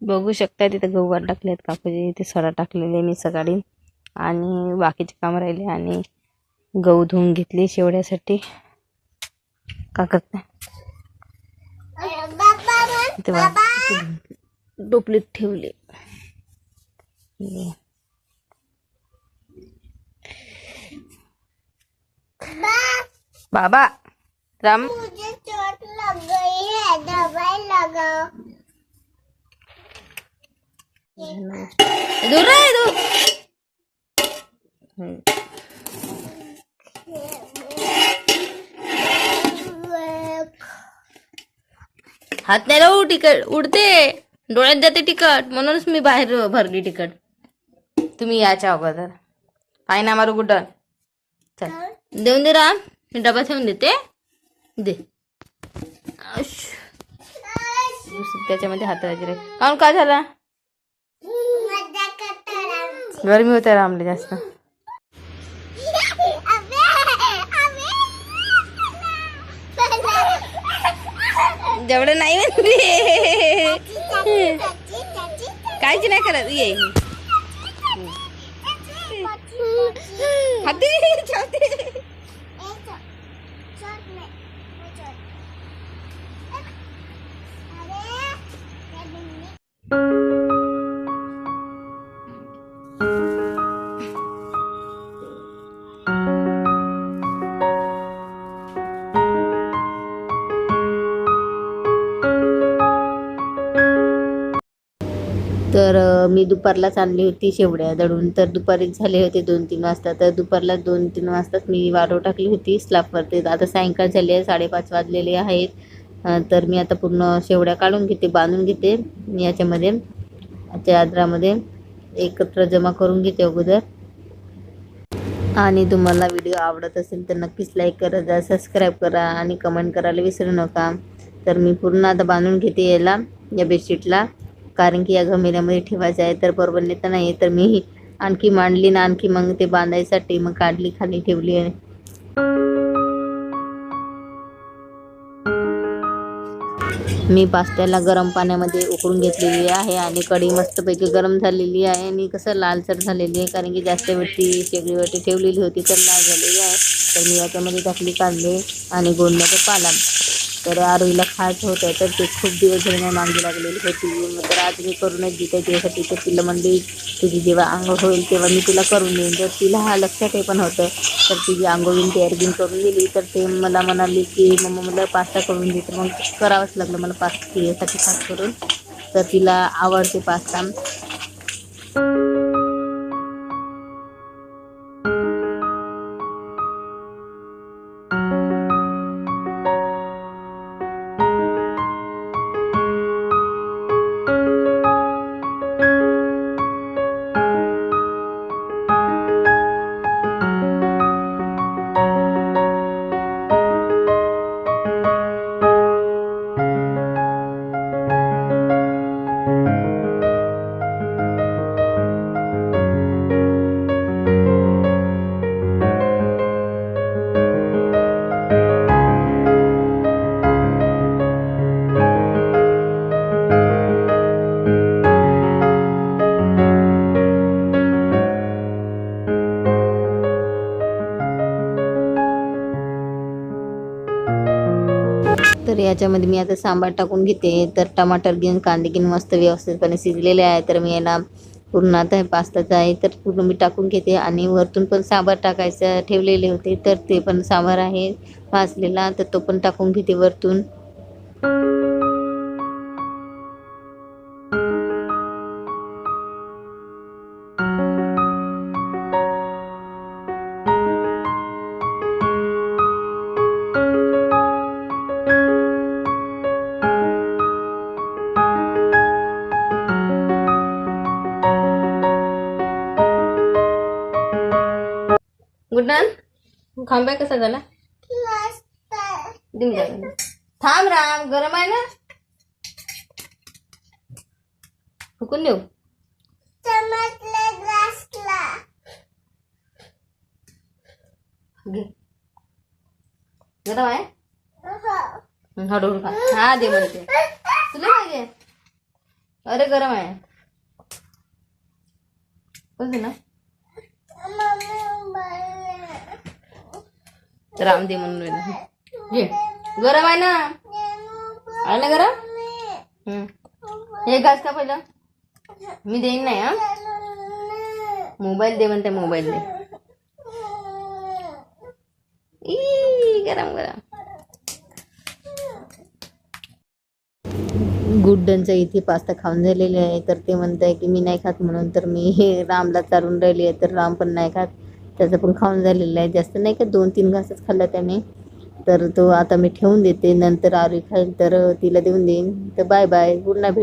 बघू शकता तिथे गहू टाकले आहेत काकूजी इथे सडा टाकलेले मी सकाळी. आणि बाकीचे काम राहिले आणि गहू धुवून घेतली शेवड्यासाठी का करते धुवून- टोपलीत ठेवले. बाबा राम. दूर रहे दूर हात नाही लावू तिकट उडते. डोळ्यात जाते तिकट. म्हणूनच मी बाहेर भरली तिकट. तुम्ही याच्या अगोदर. पाय ना मारू कुठं चल. देऊन दे राम. मी डबा ठेवून देते. दे. अश. त्याच्यामध्ये हात वगैरे. काऊन का झाला? गरमी होते रामले जास्त जेवढं नाही म्हणते काहीच नाही करत ये चाची हाती ठेवते. तर अ, मी दुपारलाच आणली होती शेवड्या दळून. तर दुपारीच झाले होते दोन तीन वाजता. तर दुपारला दोन तीन वाजताच मी वाढव टाकली होती स्लाबवरती. आता सायंकाळ झाले आहे साडेपाच वाजलेले आहेत. तर मी आता पूर्ण शेवड्या काढून घेते बांधून घेते याच्यामध्ये त्या एकत्र जमा करून घेते अगोदर. आणि तुम्हाला व्हिडिओ आवडत असेल तर नक्कीच लाईक करा जा सबस्क्राईब करा आणि कमेंट करायला विसरू नका. तर मी पूर्ण आता बांधून घेते याला या बेडशीटला कारण की या घमेल्यामध्ये ठेवायचं आहे तर बरोबर नेता नाही तर मी आणखी मांडली ना आणखी मग ते बांधायसाठी मग काढली खाली ठेवली आहे. मी पास्त्याला गरम पाण्यामध्ये उकळून घेतलेली आहे आणि कढी मस्तपैकी गरम झालेली आहे आणि कसं लालसर झालेली आहे कारण की जास्त वेळची शेगडीवरती ठेवलेली होती तर लाल झालेली आहे. तर मी याच्यामध्ये टाकली कांदे आणि गोंड्याचा पाला तर आरोईला खायचं होतं तर ते खूप दिवस झाले नाही मागे लागलेली. होती तर आज मी करूनच देते त्यासाठी तर तिला म्हणली तुझी जेव्हा आंघोळ होईल तेव्हा मी तुला करून देईन. तर तिला हा लक्षात हे पण होतं. तर तिची आंघोळीन तयार बिन करून दिली तर ते मला म्हणाली की मम्मा मला पास्ता करून दे. तर मग करावंच लागलं मला पास्ता तिच्यासाठी खास करून. तर तिला आवडते पास्ता. याच्यामध्ये मी आता सांबार टाकून घेते. तर टमाटर घेऊन कांदे घेऊन मस्त व्यवस्थितपणे शिजलेले आहे. तर मी याला पूर्ण आता हे पास्ताचं आहे तर पूर्ण मी टाकून घेते. आणि वरतून पण सांबार टाकायचं ठेवलेले होते तर ते पण सांबार आहे भाजलेला. तर तो पण टाकून घेते वरतून. गुड्डन खांब्या कसा झाला. थांब राम गरम आहे ना फुकून देऊ घे गरम आहे हो हळूहळू खा हा दे म्हणते तुला पाहिजे अरे गरम आहे बस ना राम दे म्हणून राहिला. घे. गरम आहे ना? आहे ना गरम? हे घास का पहिलं? मी देईन नाही हा? मोबाईल दे म्हणते मोबाईल दे. गरम गरम. गुड्डनचं इथे पास्ता खाऊन झालेले आहे तर ते म्हणत आहे की मी नाही खात म्हणून तर मी हे रामला चारून राहिली आहे तर राम पण नाही खात. त्याचं पण खाऊन झालेलं आहे. जास्त नाही का दोन तीन घासच खाल्ला त्याने. तर तो आता मी ठेवून देते. नंतर आरी खाईल तर तिला देऊन देईन. तर बाय बाय गुड नाईट.